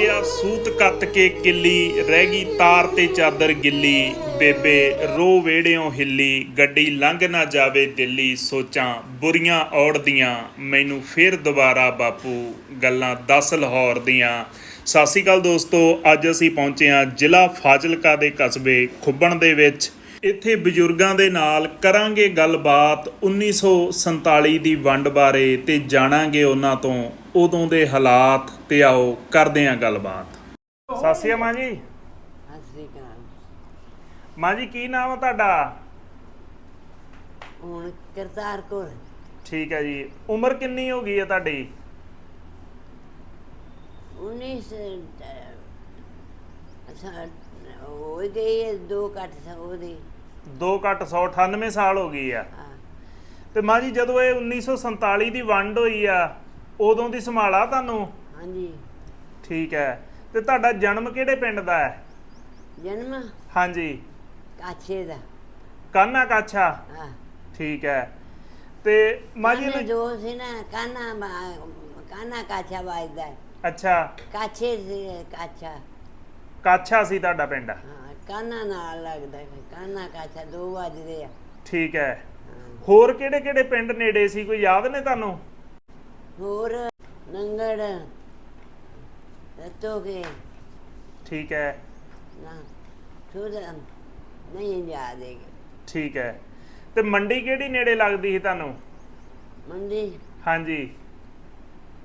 ਗਿਆ, ਸੂਤ ਕੱਤ ਕੇ ਕਿੱਲੀ, ਰਹਿ ਗਈ ਤਾਰ ਤੇ ਚਾਦਰ ਗਿੱਲੀ। ਬੇਬੇ, ਰੋ ਵੇੜਿਓਂ ਹਿੱਲੀ, ਗੱਡੀ ਲੰਘ ਨਾ ਜਾਵੇ ਦਿੱਲੀ। ਸੋਚਾਂ, ਬੁਰੀਆਂ ਔੜਦੀਆਂ, ਮੈਨੂੰ ਫੇਰ ਦੁਬਾਰਾ ਬਾਪੂ, ਗੱਲਾਂ ਦੱਸ ਲਾਹੌਰ ਦੀਆਂ। ਸਤਿ ਸ਼੍ਰੀ ਅਕਾਲ ਦੋਸਤੋ, ਅੱਜ ਅਸੀਂ ਪਹੁੰਚੇ ਹਾਂ ਜ਼ਿਲ੍ਹਾ ਫਾਜ਼ਿਲਕਾ ਦੇ ਕਸਬੇ ਖੁੱਬਣ ਦੇ ਵਿੱਚ। ਇੱਥੇ ਬਜ਼ੁਰਗਾਂ ਦੇ ਨਾਲ ਕਰਾਂਗੇ ਗੱਲਬਾਤ 1947 ਦੀ ਵੰਡ ਬਾਰੇ ਤੇ ਜਾਣਾਂਗੇ ਉਹਨਾਂ ਤੋਂ ਉਦੋਂ ਦੇ ਹਾਲਾਤ ਤੇ ਆਓ ਕਰਦੇ ਹਾਂ ਗੱਲਬਾਤ। ਸਤਿ ਸ਼੍ਰੀ ਅਕਾਲ ਮਾਂ ਜੀ। ਸਤਿ ਸ੍ਰੀ ਅਕਾਲ। ਮਾਂ ਜੀ ਕੀ ਨਾਮ ਆ ਤੁਹਾਡਾ? ਹੁਣ ਕਰਤਾਰ ਕੋਲ ਠੀਕ ਹੈ ਜੀ। ਉਮਰ ਕਿੰਨੀ ਹੋ ਗਈ ਹੈ ਤੁਹਾਡੀ? 19 ਅਸਾਂ ਹੋ ਗਈ ਹੈ ਦੋ ਘੱਟ ਸੌ ਦੀ 2 ਘੱਟ 198 ਸਾਲ ਹੋ ਗਈ ਆ। ਹਾਂ। ਤੇ ਮਾਂ ਜੀ ਜਦੋਂ ਇਹ 1947 ਦੀ ਵੰਡ ਹੋਈ ਆ ਉਦੋਂ ਦੀ ਸੰਭਾਲਾ ਤੁਹਾਨੂੰ? ਹਾਂਜੀ। ਠੀਕ ਹੈ। ਤੇ ਤੁਹਾਡਾ ਜਨਮ ਕਿਹੜੇ ਪਿੰਡ ਦਾ ਹੈ? ਜਨਮ? ਹਾਂਜੀ। ਕਾਛੇ ਦਾ। ਕਾਨਾ ਕਾਛਾ? ਹਾਂ। ਠੀਕ ਹੈ। ਤੇ ਮਾਂ ਜੀ ਕਾਨੇ ਇਹਨੂੰ- ਦੋ ਸੀ ਨਾ ਕਾਨਾ ਕਾਨਾ ਕਾਛਾ ਵੱਜਦਾ। ਹੈ। ਅੱਛਾ। ਕਾਛੇ ਸੀ ਕਾਛਾ। ਕਾਛਾ ਸੀ ਤੁਹਾਡਾ ਪਿੰਡ? ਹਾਂ ਕਾਨਾ ਨਾਲ ਲੱਗਦਾ ਹੈ। ਕਾਨਾ ਕਾਛਾ ਦੋ ਵੱਜਦੇ ਆ। ਠੀਕ ਹੈ। ਹੋਰ ਕਿਹੜੇ ਕਿਹੜੇ ਪਿੰਡ ਨੇੜੇ ਸੀ? ਕੋਈ ਯਾਦ ਨੇ ਤੁਹਾਨੂੰ? ਹੋਰ ਨੰਗੜ ਰਤੋ ਕੇ ਠੀਕ ਹੈ। ਨਾ ਥੋੜਾ ਨਹੀਂ ਯਾਦ ਹੈ ਠੀਕ ਹੈ। ਤੇ ਮੰਡੀ ਕਿਹੜੀ ਨੇੜੇ ਲੱਗਦੀ ਸੀ ਤੁਹਾਨੂੰ? ਮੰਡੀ ਹਾਂਜੀ।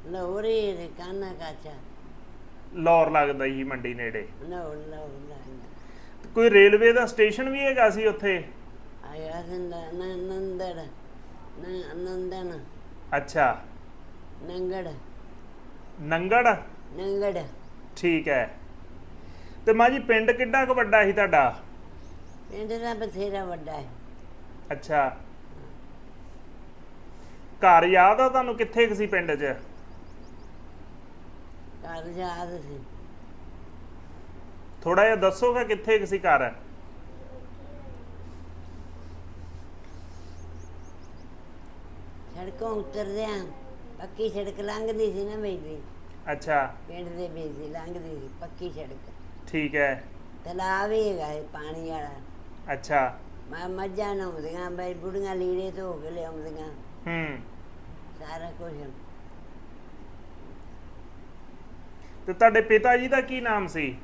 ਲੋਰੀ ਦੇ ਕਾਨਾ ਕਾਚਾ ਲੌਰ ਲੱਗਦਾ ਸੀ ਮੰਡੀ ਨੇੜੇ। ਕੋਈ ਰੇਲਵੇ ਦਾ ਸਟੇਸ਼ਨ ਵੀ ਹੈਗਾ ਸੀ ਉੱਥੇ? ਆਇਆ ਨੰਦੜ ਅੱਛਾ। ਨੰਗੜ। ਨੰਗੜ? ਨੰਗੜ। ਠੀਕ ਹੈ। ਤੇ ਮਾਂ ਜੀ ਪਿੰਡ ਕਿੱਡਾ ਕੁ ਵੱਡਾ ਸੀ ਤੁਹਾਡਾ? ਪਿੰਡ ਦਾ ਬਥੇਰਾ ਵੱਡਾ ਹੈ ਅੱਛਾ। ਘਰ ਯਾਦ ਆ ਤੁਹਾਨੂੰ ਕਿੱਥੇ ਕੁ ਸੀ ਪਿੰਡ 'ਚ? ਘਰ ਯਾਦ ਸੀ। ਥੋੜਾ ਜਿਹਾ ਦੱਸੋਗਾ ਕਿੱਥੇ ਕੁ ਸੀ ਘਰ? ਸੜਕੋਂ ਉਤਰਦਿਆਂ ਪੱਕੀ ਸੜਕ ਲੰਘਦੀ ਸੀ ਨਾ ਮੇਰੀ। ਅੱਛਾ। ਪਿੰਡ ਦੇ ਵਿੱਚ ਦੀ ਲੰਘਦੀ ਸੀ ਪੱਕੀ ਸੜਕ। ਠੀਕ ਹੈ। ਤਲਾਬ ਹੀ ਹੈਗਾ ਪਾਣੀ ਵਾਲਾ। ਅੱਛਾ। ਮੈਂ ਮੱਝਾਂ ਨਹਾਉਂਦੀਆਂ ਬਈ ਬੁੜੀਆਂ ਲੀੜੇ ਧੋ ਕੇ ਲਿਆਉਂਦੀਆਂ। ਹੂੰ। ਸਾਰਾ ਕੁਝ ਤੇ ਤੁਹਾਡੇ ਪਿਤਾ ਜੀ ਦਾ ਕੀ ਨਾਮ ਸੀ?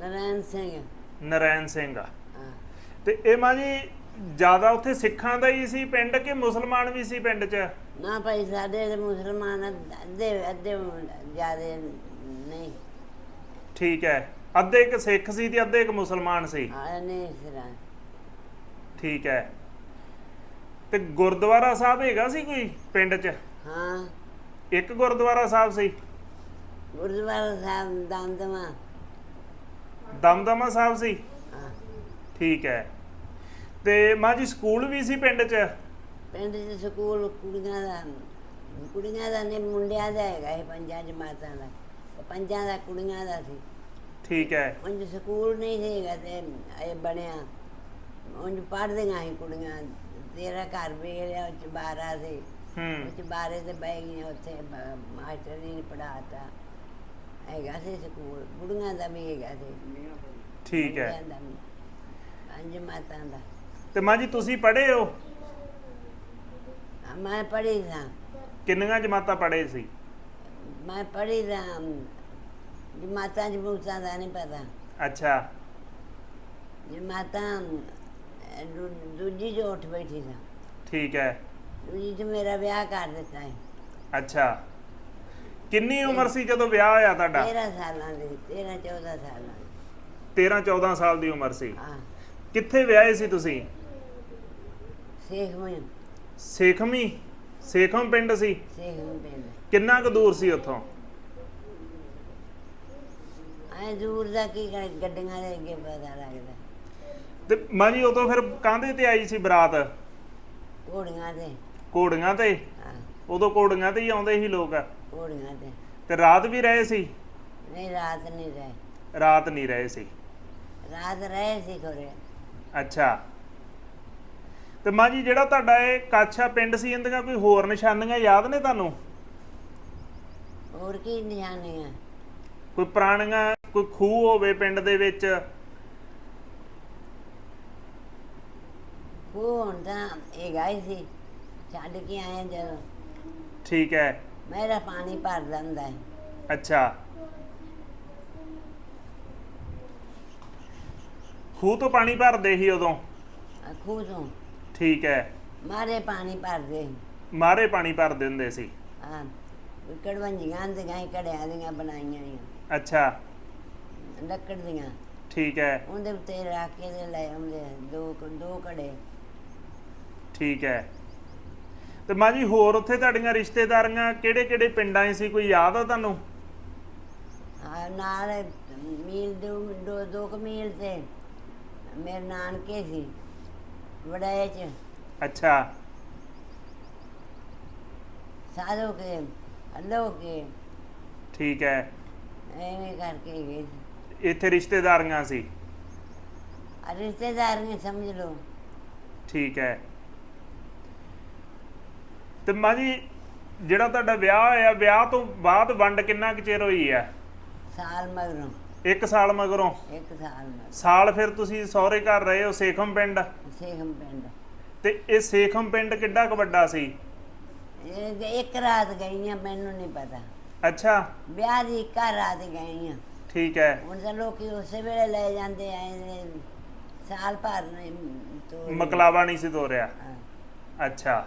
ਨਰੈਣ ਸਿੰਘ। ਨਰੈਣ ਸਿੰਘ ਹਾਂ। ਤੇ ਇਹ ਮਾਂ ਜੀ ਜ਼ਿਆਦਾ ਉੱਥੇ ਸਿੱਖਾਂ ਦਾ ਹੀ ਸੀ ਪਿੰਡ ਕਿ ਮੁਸਲਮਾਨ ਵੀ ਸੀ ਪਿੰਡ 'ਚ? ਨਾ ਭਾਈ ਸਾਡੇ ਤੇ ਮੁਸਲਮਾਨ ਅੱਧੇ ਅੱਧੇ ਜਿਆਦੇ ਨਹੀਂ। ਠੀਕ ਹੈ। ਅੱਧੇ ਇੱਕ ਸਿੱਖ ਸੀ ਤੇ ਅੱਧੇ ਇੱਕ ਮੁਸਲਮਾਨ ਸੀ। ਆਏ ਨਹੀਂ ਸਿਰਾਂ ਠੀਕ ਹੈ। ਤੇ ਗੁਰਦੁਆਰਾ ਸਾਹਿਬ ਹੈਗਾ ਸੀ ਕੋਈ ਪਿੰਡ 'ਚ? ਹਾਂ। ਇੱਕ ਗੁਰਦੁਆਰਾ ਸਾਹਿਬ ਸੀ? ਗੁਰਦੁਆਰਾ ਸਾਹਿਬ ਦਮਦਮਾ। ਸਾਹਿਬ ਸੀ? ਹਾਂ। ਠੀਕ ਹੈ। ਤੇ ਮਾਂ ਜੀ ਸਕੂਲ ਵੀ ਸੀ ਪਿੰਡ 'ਚ? ਪਿੰਡ ਦੇ ਸਕੂਲ ਕੁੜੀਆਂ ਦਾ ਕੁੜੀਆਂ ਦਾ ਨਹੀਂ ਮੁੰਡਿਆਂ ਦਾ ਹੈਗਾ ਇਹ ਪੰਜਾਂ ਜਮਾਤਾਂ ਦਾ। ਉਹ ਪੰਜਾਂ ਦਾ ਕੁੜੀਆਂ ਦਾ ਸੀ। ਠੀਕ ਹੈ। ਉਂਝ ਸਕੂਲ ਨਹੀਂ ਸੀਗਾ ਤੇ ਇਹ ਬਣਿਆ। ਉਂਝ ਪੜ੍ਹਦੀਆਂ ਸੀ ਕੁੜੀਆਂ। ਤੇਰਾ ਘਰ ਉਹ ਚ ਬਾਰਾ ਸੀ। ਹੂੰ। ਉਹ ਚ ਬਾਰੇ ਤੇ ਬਹਿ ਗਈਆਂ ਉੱਥੇ ਬ- ਮਾਸਟਰ ਨੇ ਪੜਾਤਾ ਹੈਗਾ ਸੀ ਸਕੂਲ ਬੁੜੀਆਂ ਦਾ ਵੀ ਹੈਗਾ ਸੀ। ਠੀਕ ਹੈ। ਮੁੰਡਿਆਂ ਦਾ ਵੀ। ਪੰਜ ਮਾਤਾਂ ਦਾ। ਤੇ ਮਾਂ ਜੀ ਤੁਸੀਂ ਪੜ੍ਹੇ ਹੋ? ਹਾਂ, ਮੈਂ ਪੜ੍ਹੀ ਸਾਂ। ਕਿੰਨੀਆਂ ਜਮਾਤਾਂ ਪੜ੍ਹੇ ਸੀ? ਮੈਂ ਪੜ੍ਹੀ ਸਾਂ ਜਮਾਤਾਂ ਜਮੂਤਾਂ ਦਾ ਨਹੀਂ ਪਤਾ। ਅੱਛਾ। ਜਮਾਤਾਂ ਅਹ, ਦੂ- ਦੂਜੀ ਜੋ ਉੱਠ ਬੈਠੀ ਸਾਂ। ਠੀਕ ਹੈ। ਦੂਜੀ ਚ ਮੇਰਾ ਵਿਆਹ ਕਰ ਦਿੱਤਾ ਹੈ ਅੱਛਾ। ਕਿੰਨੀ ਉਮਰ ਸੀ ਜਦੋਂ ਵਿਆਹ ਹੋਇਆ ਤੁਹਾਡਾ? 13 ਸਾਲਾਂ ਦੀ 13 14 ਸਾਲਾਂ ਦੀ। 13 14 ਸਾਲ ਦੀ ਉਮਰ ਸੀ। ਹਾਂ। ਕਿੱਥੇ ਵਿਆਹੇ ਸੀ ਤੁਸੀਂ? ਸੇਖ ਮੈਂ ਸੇਖਮੀ ਸੇਖਮ ਪਿੰਡ ਸੀ? ਸੇਖ ਮੈਂ ਪਿੰਡ। ਕਿੰਨਾ ਕੁ ਦੂਰ ਸੀ ਉੱਥੋਂ? ਐ ਦੂਰ ਦਾ ਕੀ ਕਰ ਗੱਡੀਆਂ ਦੇ ਅੱਗੇ ਪਤਾ ਲੱਗਦਾ। ਤੇ ਮਾਂ ਜੀ ਉਦੋਂ ਫਿਰ ਕਾਂਦੇ ਤੇ ਆਈ ਸੀ ਬਰਾਤ? ਘੋੜੀਆਂ ਤੇ। ਘੋੜੀਆਂ ਤੇ? ਹਾਂ। ਉਦੋਂ ਘੋੜੀਆਂ ਤੇ ਹੀ ਆਉਂਦੇ ਸੀ ਲੋਕ। ਘੋੜੀਆਂ ਤੇ ਤੇ ਰਾਤ ਵੀ ਰਹੇ ਸੀ? ਨਹੀਂ ਰਾਤ ਨਹੀਂ ਰਹੇ। ਰਾਤ ਨਹੀਂ ਰਹੇ ਸੀ। ਰਾਤ ਰਹੇ ਸੀ ਥੋੜੇ ਅੱਛਾ। ਤੇ ਮਾਂ ਜੀ ਜਿਹੜਾ ਤੁਹਾਡਾ ਇਹ ਕਾਛਾ ਪਿੰਡ ਸੀ ਇਹਦੀਆਂ ਕੋਈ ਹੋਰ ਨਿਸ਼ਾਨੀਆਂ ਯਾਦ ਨੇ ਤੁਹਾਨੂੰ? ਹੋਰ ਕੀ ਨਿਸ਼ਾਨੀਆਂ? ਕੋਈ ਪੁਰਾਣੀਆਂ ਕੋਈ ਖੂਹ ਹੋਵੇ ਪਿੰਡ ਦੇ ਵਿੱਚ? ਉਹ ਹੁਣ ਤਾਂ ਇਹ ਗਾਈ ਸੀ। ਛੱਡ ਕੇ ਆਏ ਜਦੋਂ। ਠੀਕ ਹੈ। ਮੇਰਾ ਪਾਣੀ ਭਰ ਜਾਂਦਾ ਹੈ। ਅੱਛਾ। ਖੂਹ ਤੋਂ ਪਾਣੀ ਭਰਦੇ ਸੀ ਉਦੋਂ? ਖੂਹ ਤੋਂ। ਠੀਕ ਹੈ। ਮਾਰੇ ਪਾਣੀ ਭਰਦੇ ਮਾਰੇ ਪਾਣੀ ਭਰਦੇ ਹੁੰਦੇ ਸੀ। ਆ ਕੜਵੰਜੀਆਂ ਗਾਈ ਕੜਿਆਂ ਦੀਆਂ ਬਣਾਈਆਂ ਨੇ ਅੱਛਾ। ਲੱਕੜ ਦੀਆਂ। ਠੀਕ ਹੈ। ਉਹਦੇ ਉੱਤੇ ਰੱਖ ਕੇ ਤੇ ਲੈ ਆਉਂਦੇ ਆ, ਦੋ ਦੋ ਕੜੇ ਠੀਕ ਹੈ। ਤੇ ਮਾਂ ਜੀ ਹੋਰ ਉੱਥੇ ਤੁਹਾਡੀਆਂ ਰਿਸ਼ਤੇਦਾਰੀਆਂ ਕਿਹੜੇ ਕਿਹੜੇ ਪਿੰਡਾਂ 'ਚ ਸੀ? ਕੋਈ ਯਾਦ ਆ ਤੁਹਾਨੂੰ? ਆ ਨਾਲ ਮੀਲ ਦੋ ਦੋ ਦੋ ਕੁ ਮੀਲ ਤੇ ਮੇਰੇ ਨਾਨਕੇ ਸੀ ਵੜਾਏ ਚ। ਅੱਛਾ। ਸਾਧੋ ਕੇ ਹੱਲੋ ਕੇ। ਠੀਕ ਹੈ। ਐਵੇਂ ਕਰਕੇ ਗਏ ਸੀ। ਇੱਥੇ ਰਿਸ਼ਤੇਦਾਰੀਆਂ ਸੀ? ਆ ਰਿਸ਼ਤੇਦਾਰ ਨੇ ਸਮਝ ਲਓ। ਠੀਕ ਹੈ। ਤੇ ਮਾਂ ਜੀ ਜਿਹੜਾ ਤੁਹਾਡਾ ਵਿਆਹ ਹੋਇਆ ਵਿਆਹ ਤੋਂ ਬਾਅਦ ਵੰਡ ਕਿੰਨਾ ਕੁ ਚਿਰ ਹੋਈ ਹੈ? ਸਾਲ ਮਗਰੋਂ। ਇੱਕ ਸਾਲ ਮਗਰੋਂ? ਇੱਕ ਸਾਲ ਮਗਰ। ਸਾਲ ਫਿਰ ਤੁਸੀਂ ਸਹੁਰੇ ਘਰ ਰਹੇ ਹੋ ਸੇਖਮ ਪਿੰਡ? ਸੇਖਮ ਪਿੰਡ। ਤੇ ਇਹ ਸੇਖਮ ਪਿੰਡ ਕਿੱਡਾ ਕੁ ਵੱਡਾ ਸੀ? ਇਹ ਤੇ ਇੱਕ ਰਾਤ ਗਈ ਆ ਮੈਨੂੰ ਨਹੀਂ ਪਤਾ। ਅੱਛਾ। ਵਿਆਹ ਦੀ ਇੱਕ ਰਾਤ ਗਈ ਆ ਠੀਕ ਹੈ। ਹੁਣ ਤਾਂ ਲੋਕੀ ਉਸੇ ਵੇਲੇ ਲੈ ਜਾਂਦੇ ਆਏ ਸਾਲ ਭਰ ਨੇ ਤੋਂ ਮਕਲਾਵਾ ਨਹੀਂ ਸੀ ਤੋਰਿਆ। ਅੱਛਾ।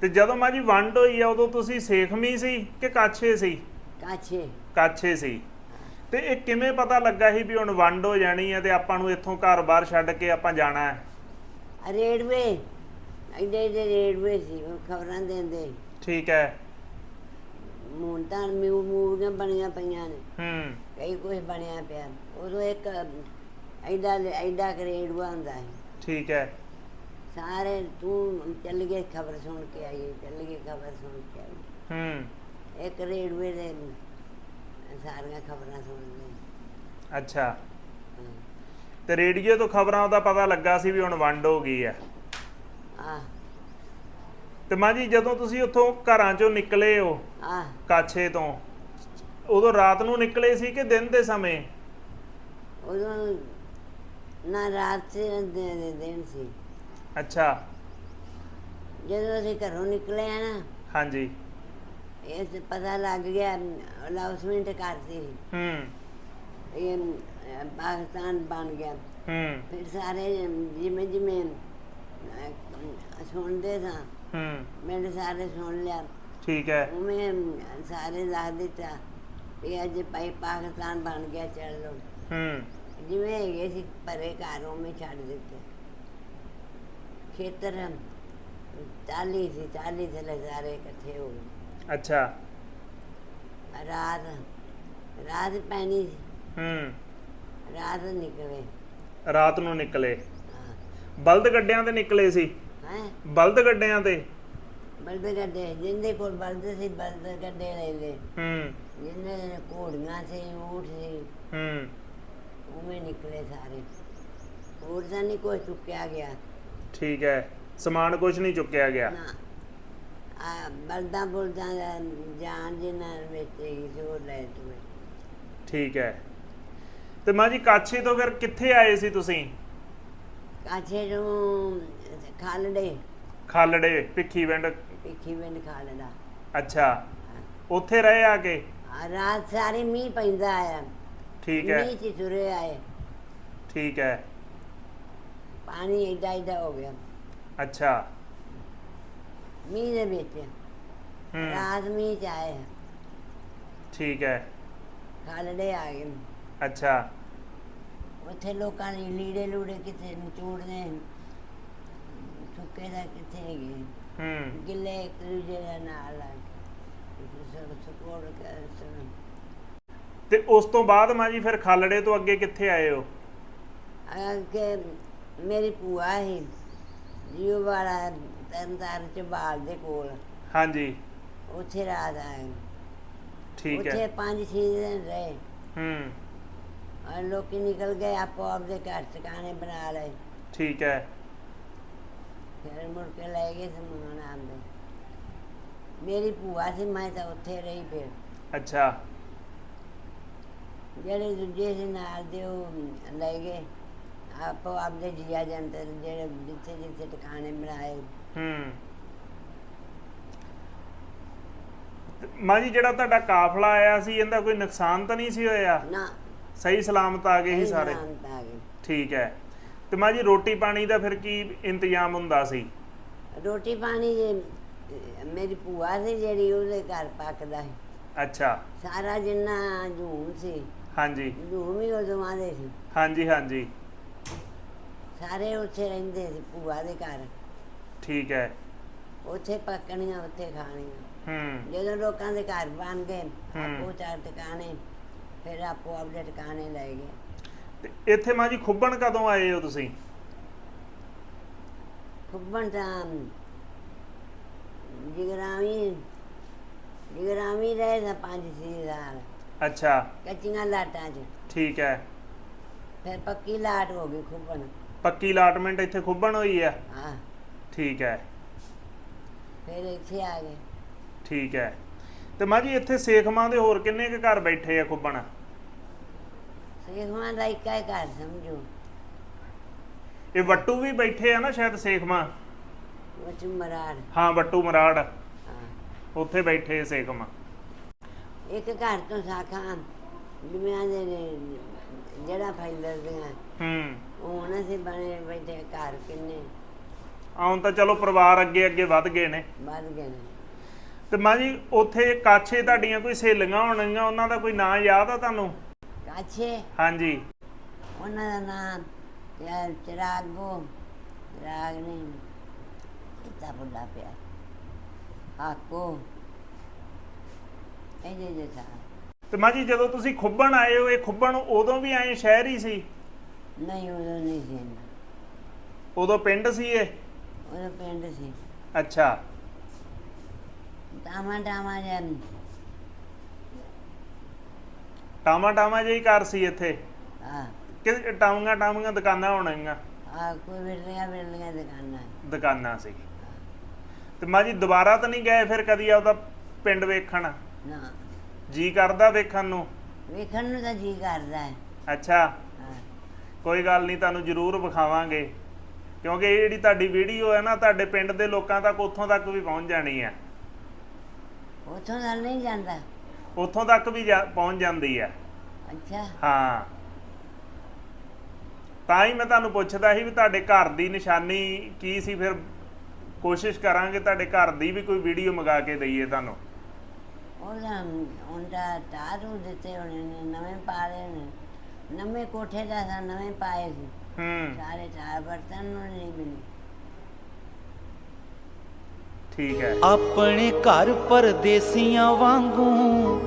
ਤੇ ਜਦੋਂ ਮਾਂ ਜੀ ਵੰਡ ਹੋਈ ਆ ਉਦੋਂ ਤੁਸੀਂ ਸੇਖਮੀ ਸੀ ਕਿ ਕਾਛੇ ਸੀ? ਕਾਛੇ। ਕਾਛੇ ਸੀ। ਤੇ ਇਹ ਕਿਵੇਂ ਪਤਾ ਲੱਗਾ ਸੀ ਵੀ ਹੁਣ ਵੰਡ ਹੋ ਜਾਣੀ ਹੈ ਤੇ ਆਪਾਂ ਨੂੰ ਇੱਥੋਂ ਘਰ-ਬਾਰ ਛੱਡ ਕੇ ਆਪਾਂ ਜਾਣਾ ਹੈ? ਰੇਡਵੇ ਐਡੇ ਐਡੇ ਰੇਡਵੇ ਸੀ ਉਹ ਖਬਰਾਂ ਦਿੰਦੇ। ਠੀਕ ਹੈ। ਹੁਣ ਤਾਂ ਮਿਊ ਮੂਵੀਆਂ ਬਣੀਆਂ ਪਈਆਂ ਨੇ। ਹੂੰ। ਕਈ ਕੁਝ ਬਣਿਆ ਪਿਆ। ਉਦੋਂ ਇੱਕ ਐਡਾ ਐਡਾ ਰੇਡਵਾ ਹੁੰਦਾ ਹੈ ਠੀਕ ਹੈ। ਸਾਰੇ ਤੂੰ ਚੱਲ ਗਏ ਖਬਰ ਸੁਣ ਕੇ ਆਈਏ ਚੱਲ ਗਏ ਖਬਰ ਸੁਣ ਕੇ ਆਈਏ ਹੂੰ। ਇੱਕ ਰੇਡਵੇ ਦੇ ਸਾਰੀਆਂ ਖਬਰਾਂ ਸੁਣਦੇ ਅੱਛਾ। ਤੇ ਰੇਡੀਓ ਤੋਂ ਖਬਰਾਂ ਦਾ ਪਤਾ ਲੱਗਾ ਸੀ ਵੀ ਹੁਣ ਵੰਡ ਹੋ ਗਈ ਹੈ। ਤੇ ਮਾਂ ਜੀ ਜਦੋਂ ਤੁਸੀਂ ਉੱਥੋਂ ਘਰਾਂ ਚੋਂ ਨਿਕਲੇ ਹੋ ਆਹ। ਕਾਛੇ ਤੋਂ ਉਦੋਂ ਰਾਤ ਨੂੰ ਨਿਕਲੇ ਸੀ ਕਿ ਦਿਨ ਦੇ ਸਮੇਂ? ਉਦੋਂ ਨਾ ਰਾਤ ਸੀ ਨਾ ਦਿਨ ਦੇ ਦਿਨ ਸੀ। ਅੱਛਾ ਜਦੋਂ ਅਸੀਂ ਘਰੋਂ ਨਿਕਲੇ ਆ ਨਾ ਹਾਂਜੀ ਇਹ ਤੇ ਪਤਾ ਲੱਗ ਗਿਆ ਅਨਾਉਂਸਮੈਂਟ ਕਰਤੀ ਹੂੰ ਇਹ ਅਹ, ਪਾਕਿਸਤਾਨ ਬਣ ਗਿਆ ਹੂੰ ਫਿਰ ਸਾਰੇ ਜਿਵੇਂ ਜਿਵੇਂ ਅਹ, ਸੁਣਦੇ ਸਾਂ ਹੂੰ ਮੇਰੇ ਸਾਰੇ ਸੁਣ ਲਿਆ ਠੀਕ ਹੈ ਉਵੇਂ ਸਾਰੇ ਦੱਸ ਦਿੱਤਾ ਵੀ ਅੱਜ ਭਾਈ ਪਾਕਿਸਤਾਨ ਬਣ ਗਿਆ ਚੱਲ ਲੋ ਹੂੰ ਜਿਵੇਂ ਹੈਗੇ ਸੀ ਪਰੇ ਘਰ ਉਵੇਂ ਛੱਡ ਦਿੱਤੇ ਖੇਤਰ ਚਾਲੀ ਸੀ ਚਾਲੀ ਦੇ ਸਾਰੇ ਇਕੱਠੇ ਹੋ ਗਏ। ਅੱਛਾ। ਰਾਤ ਰਾਤ ਪੈਣੀ ਸੀ। ਹੂੰ। ਰਾਤ ਨਿਕਲੇ। ਰਾਤ ਨੂੰ ਨਿਕਲੇ। ਬਲਦ ਗੱਡਿਆਂ ਤੇ ਨਿਕਲੇ ਸੀ। ਹੈਂ? ਬਲਦ ਗੱਡਿਆਂ ਤੇ। ਬਲਦ ਗੱਡੇ ਜਿੰਦੇ ਕੋਲ ਬਲਦ ਸੀ ਬਲਦ ਗੱਡੇ ਲੈ ਲੈ ਹੂੰ। ਜਿੰਨੇ ਘੋੜੀਆਂ ਸੀ ਊਠ ਸੀ। ਹੂੰ। ਉਵੇਂ ਨਿਕਲੇ ਸਾਰੇ। ਹੋਰ ਤਾਂ ਨਹੀਂ ਕੋਈ ਚੁੱਕਿਆ ਗਿਆ। ਠੀਕ ਹੈ। ਸਮਾਨ ਕੁਝ ਨਹੀਂ ਚੁੱਕਿਆ ਗਿਆ। ਨਾ। ਆ ਬਲਦਾਂ ਬੁਲਦਾਂ ਦਾ ਜਾਨ ਜਿਨ੍ਹਾਂ ਵਿੱਚ ਹੀ ਜ਼ੋਰ ਲੈ ਤੁਮੇ ਠੀਕ ਹੈ। ਤੇ ਮਾਂ ਜੀ ਕਾਛੇ ਤੋਂ ਫਿਰ ਕਿੱਥੇ ਆਏ ਸੀ ਤੁਸੀਂ? ਕਾਛੇ ਨੂੰ ਖਾਲੜੇ। ਖਾਲੜੇ ਭਿੱਖੀ ਪਿੰਡ। ਪਿੱਖੀ ਵਿੰਡ ਖਾਲੜਾ। ਅੱਛਾ। ਉੱਥੇ ਰਹੇ ਆ ਕੇ? ਆ ਰਾਤ ਸਾਰੀ ਮੀਂਹ ਪੈਂਦਾ ਆਇਆ ਠੀਕ ਹੈ। ਮੀਂਹ ਚ ਤੁਰੇ ਆਏ। ਠੀਕ ਹੈ। ਪਾਣੀ ਏਡਾ ਏਡਾ ਹੋ ਗਿਆ। ਅੱਛਾ। ਮੀਂਹ ਦੇ ਵਿੱਚ। ਹੂੰ। ਰਾਤ ਮੀਂਹ ਚ ਆਏ। ਠੀਕ ਹੈ। ਖਾਲੜੇ ਆ ਗਏ। ਅੱਛਾ। ਉੱਥੇ ਲੋਕਾਂ ਨੇ ਲੀੜੇ ਲੂੜੇ ਕਿਤੇ ਨਿਚੋੜਨੇ। ਸੁੱਕੇ ਦਾ ਕਿੱਥੇ ਹੈਗੇ। ਹੂੰ। ਗਿੱਲੇ ਇੱਕ ਦੂਜੇ ਦੇ ਨਾਲ ਆ ਸਪੋਰਟ ਕਰ ਤੇ ਉਸ ਤੋਂ ਬਾਅਦ ਮਾਂ ਜੀ ਫਿਰ ਖਾਲੜੇ ਤੋਂ ਅੱਗੇ ਕਿੱਥੇ ਆਏ ਹੋ? ਕਿ ਮੇਰੀ ਭੂਆ ਹੈ ਜੀਓ ਵਾਲਾ ਤਰਨਤਾਰਨ ਚ ਬਾਲ ਦੇ ਕੋਲ। ਹਾਂਜੀ। ਉੱਥੇ ਰਾਤ ਆਏ। ਠੀਕ ਉੱਥੇ ਹੈ ਪੰਜ ਛੇ ਦਿਨ ਰਹੇ। ਹੂੰ। ਔਰ ਲੋਕੀ ਨਿਕਲ ਗਏ ਆਪੋ ਆਪਦੇ ਘਰ ਟਿਕਾਣੇ ਬਣਾ ਲਏ। ਠੀਕ ਹੈ। ਫਿਰ ਮੁੜ ਕੇ ਲੈ ਗਏ ਸਮਾਨ ਆਂਦੇ ਮੇਰੀ ਭੂਆ ਸੀ ਮੈਂ ਤਾਂ ਉੱਥੇ ਰਹੀ ਫਿਰ। ਅੱਛਾ। ਜਿਹੜੇ ਦੂਜੇ ਸੀ ਨਾਲ ਦੇ ਉਹ ਲੈ ਗਏ। ਆਪੋ ਆਪਦੇ ਜੀਆ ਜੰਤਰ ਜਿਹੜੇ ਜਿੱਥੇ ਜਿੱਥੇ ਟਿਕਾਣੇ ਬਣਾਏ। ਹੂੰ। ਮਾਂ ਜੀ ਜਿਹੜਾ ਤੁਹਾਡਾ ਕਾਫਲਾ ਆਇਆ ਸੀ ਇਹਦਾ ਕੋਈ ਨੁਕਸਾਨ ਤਾਂ ਨਹੀਂ ਸੀ ਹੋਇਆ? ਨਾ। ਸਹੀ ਸਲਾਮਤ ਆ ਗਏ ਸੀ ਸਾਰੇ? ਸਲਾਮਤ ਆ ਗਏ। ਠੀਕ ਹੈ। ਤੇ ਮਾਂ ਜੀ ਰੋਟੀ ਪਾਣੀ ਦਾ ਫਿਰ ਕੀ ਇੰਤਜ਼ਾਮ ਹੁੰਦਾ ਸੀ? ਰੋਟੀ ਪਾਣੀ ਜੇ ਮੇਰੀ ਭੂਆ ਸੀ ਜਿਹੜੀ ਉਹਦੇ ਘਰ ਪੱਕਦਾ ਸੀ। ਅੱਛਾ। ਸਾਰਾ ਜਿੰਨਾ ਝੂਮ ਸੀ। ਹਾਂਜੀ। ਝੂਮ ਹੀ ਉਦੋਂ ਆਦੇ ਸੀ। ਹਾਂਜੀ ਹਾਂਜੀ। ਸਾਰੇ ਉੱਥੇ ਰਹਿੰਦੇ ਸੀ ਭੂਆ ਦੇ ਘਰ। ਠੀਕ ਹੈ। ਉੱਥੇ ਪੱਕਣੀਆਂ ਉੱਥੇ ਖਾਣੀਆਂ। ਹੂੰ। ਜਦੋਂ ਲੋਕਾਂ ਦੇ ਘਰ ਬਣ ਗਏ। ਆਪੋ ਚਾਰ ਟਿਕਾਣੇ ਫਿਰ ਆਪੋ ਆਪਣੇ ਟਿਕਾਣੇ ਲੈ ਗਏ। ਤੇ ਇੱਥੇ ਮਾਂ ਜੀ ਖੁੱਬਣ ਕਦੋਂ ਆਏ ਹੋ ਤੁਸੀਂ? ਖੁੱਬਣ ਤਾਂ ਜਿਗਰਾਵੀ ਜਿਗਰਾਵੀ ਰਹੇ ਤਾਂ ਪੰਜ ਛੇ ਸਾਲ। ਅੱਛਾ। ਕੱਚੀਆਂ ਲਾਟਾਂ 'ਚ। ਠੀਕ ਹੈ। ਫਿਰ ਪੱਕੀ ਲਾਟ ਹੋ ਗਈ ਖੁੱਬਣ। ਪੱਕੀ ਅਲਾਟਮੈਂਟ ਇੱਥੇ ਖੁੱਬਣ ਹੋਈ ਆ। ਹਾਂ। ਠੀਕ ਹੈ। ਫਿਰ ਇੱਥੇ ਆ ਗਏ। ਠੀਕ ਹੈ। ਤੇ ਮਾਂ ਜੀ ਇੱਥੇ ਸੇਖਵਾਂ ਦੇ ਹੋਰ ਕਿੰਨੇ ਕੁ ਘਰ ਬੈਠੇ ਆ ਖੁੱਬਣ? ਸੇਖਵਾਂ ਦਾ ਇੱਕਾ ਹੀ ਘਰ ਸਮਝੋ। ਇਹ ਵੱਟੂ ਵੀ ਬੈਠੇ ਆ ਨਾ ਸ਼ਾਇਦ ਸੇਖਵਾਂ? ਉਹ ਚੁਮਰਾੜ ਹਾਂ ਵੱਟੂ ਮਰਾੜ। ਹਾਂ। ਉੱਥੇ ਬੈਠੇ ਸੇਖਵਾਂ। ਇੱਕ ਘਰ ਤੋਂ ਸਾਖਾਂ ਦੁਨੀਆਂ ਦੇ ਨੇ ਜਿਹੜਾ ਫੈਲਦੀਆਂ ਹੂੰ। ਹੁਣ ਅਸੀਂ ਬਣੇ ਬੈਠੇ ਘਰ ਕਿੰਨੇ। ਆਉਂ ਤਾਂ ਚਲੋ ਪਰਿਵਾਰ ਅੱਗੇ ਅੱਗੇ ਵੱਧ ਗਏ ਨੇ। ਵੱਧ ਗਏ ਨੇ। ਤੇ ਮਾਂ ਜੀ ਉੱਥੇ ਕਾਛੇ ਤੁਹਾਡੀਆਂ ਕੋਈ ਸਹੇਲੀਆਂ ਹੋਣਗੀਆਂ? ਉਹਨਾਂ ਦਾ ਕੋਈ ਨਾਂ ਯਾਦ ਆ ਤੁਹਾਨੂੰ? ਕਾਛੇ? ਹਾਂਜੀ। ਉਹਨਾਂ ਦਾ ਨਾਮ ਯਾਰ ਚਿਰਾਗੋ ਚਿਰਾਗ ਨਹੀਂ ਕਿਤਾ ਬੁੱਲਾ ਪਿਆ। ਆਕੋ ਇਹ ਜੇ ਜੇ ਤੇ ਮਾਂ ਜੀ ਜਦੋਂ ਤੁਸੀਂ ਖੁੱਬਣ ਆਏ ਹੋ ਇਹ ਖੁੱਬਣ ਉਦੋਂ ਵੀ ਆਏ ਸ਼ਹਿਰ ਹੀ ਸੀ? ਨਹੀਂ ਉਦੋਂ ਨਹੀਂ ਸੀ ਇੰਨਾ। ਉਦੋਂ ਪਿੰਡ ਸੀ ਇਹ? ਉਦੋਂ ਪਿੰਡ ਸੀ। ਅੱਛਾ। ਟਾਮਾ ਟਾਮਾ ਜਨ ਟਾਮਾ ਟਾਮਾ ਜਿਹੀ ਘਰ ਸੀ ਇੱਥੇ? ਆ ਕਿ ਟਾਮੀਆਂ ਟਾਮੀਆਂ ਦੁਕਾਨਾਂ ਹੋਣਗੀਆਂ? ਆ ਕੋਈ ਵਿਰਲੀਆਂ ਵਿਰਲੀਆਂ ਦੁਕਾਨਾਂ। ਦੁਕਾਨਾਂ ਸੀ। ਤੇ ਮਾਂ ਜੀ ਦੁਬਾਰਾ ਤਾਂ ਨਹੀਂ ਗਏ ਫਿਰ ਕਦੀ ਆਪਦਾ ਪਿੰਡ ਵੇਖਣ? ਨਾ। ਜੀ ਕਰਦਾ ਵੇਖਣ ਨੂੰ? ਵੇਖਣ ਨੂੰ ਤਾਂ ਜੀ ਕਰਦਾ। ਹੈ ਅੱਛਾ। ਕੋਈ ਗੱਲ ਨਹੀਂ ਤੁਹਾਨੂੰ ਜ਼ਰੂਰ ਵਿਖਾਵਾਂਗੇ। ਕਿਉਂਕਿ ਇਹ ਜਿਹੜੀ ਤੁਹਾਡੀ ਵੀਡੀਓ ਹੈ ਨਾ ਤੁਹਾਡੇ ਪਿੰਡ ਦੇ ਲੋਕਾਂ ਤੱਕ ਉੱਥੋਂ ਤੱਕ ਵੀ ਪਹੁੰਚ ਜਾਣੀ ਹੈ। ਉੱਥੋਂ ਦਾ ਨਹੀਂ ਜਾਂਦਾ? ਉੱਥੋਂ ਤੱਕ ਵੀ ਜਾ- ਪਹੁੰਚ ਜਾਂਦੀ ਹੈ। ਅੱਛਾ। ਹਾਂ। ਤਾਂ ਹੀ ਮੈਂ ਤੁਹਾਨੂੰ ਪੁੱਛਦਾ ਸੀ ਵੀ ਤੁਹਾਡੇ ਘਰ ਦੀ ਨਿਸ਼ਾਨੀ ਕੀ ਸੀ ਫਿਰ ਕੋਸ਼ਿਸ਼ ਕਰਾਂਗੇ ਤੁਹਾਡੇ ਘਰ ਦੀ ਵੀ ਕੋਈ ਵੀਡੀਓ ਮੰਗਾ ਕੇ ਦਈਏ ਤੁਹਾਨੂੰ। ਉਹਦਾ ਉਹਦਾ ਤਾਰੂ ਦਿੱਤੇ ਹੋਣੇ ਨੇ ਨਵੇਂ ਪਾਲੇ ਨੇ। ਨਵੇਂ ਕੋਠੇ ਦਾ ਤਾਂ ਨਵੇਂ ਪਾਏ ਸੀ। ਹੂੰ। ਸਾਰੇ ਚਾਰ ਬਰਤਨ ਨੂੰ ਨਹੀਂ ਮਿਲੇ। ਠੀਕ ਹੈ। ਆਪਣੇ ਘਰ ਪਰਦੇਸੀਆਂ ਵਾਂਗੂ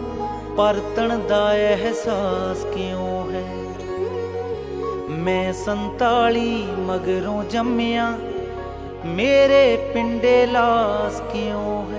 ਪਰਤਣ ਦਾ ਅਹਿਸਾਸ ਕਿਉਂ ਹੈ? ਮੈਂ 47 ਮਗਰੋਂ ਜੰਮਿਆ ਮੇਰੇ ਪਿੰਡੇ ਲਾਸ ਕਿਉਂ